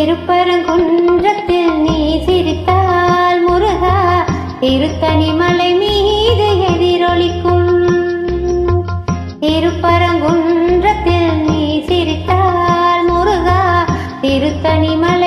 திருப்பரங்குன்றத்தில் நீ சிரித்தால் முருகா திருத்தனி மலை மீது எதிரொலிக்கும். திருப்பரங்குன்றத்தில் நீ சிரித்தால் முருகா திருத்தனி மலை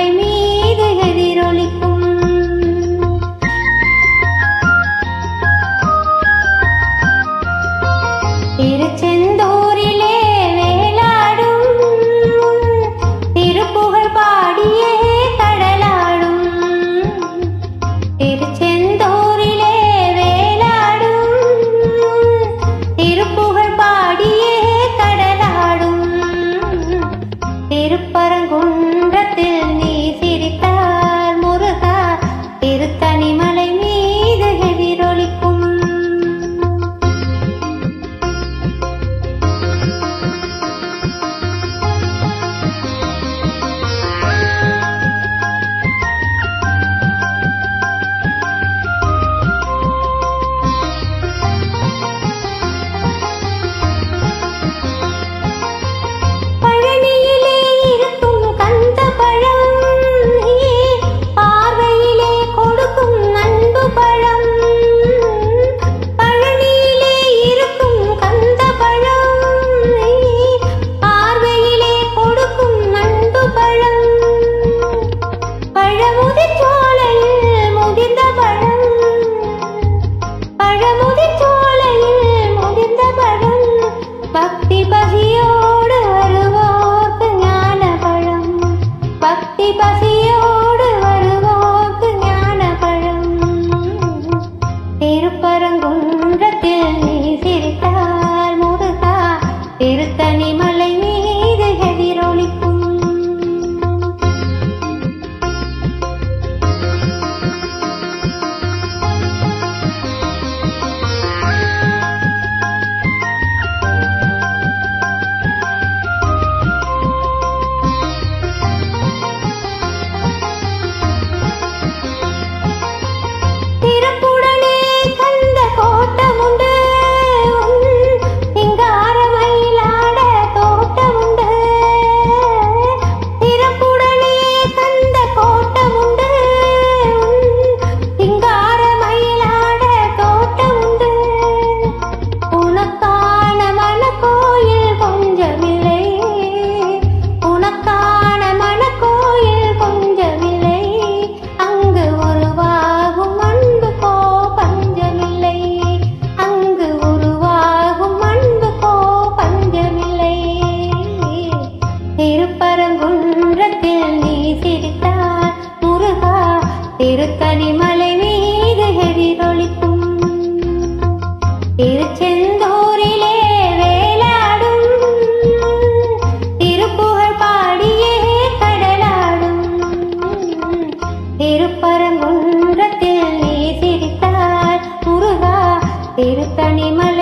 திருத்தணி கனிமலை மீது எதிரொலிக்கும் திருச்செந்தூரிலே வேலாடும். திருப்புகழ் பாடியே கடலாடும். திருப்பரங்குன்றத்தில் நீ சிரித்தார் முருகா திருத்தனிமலை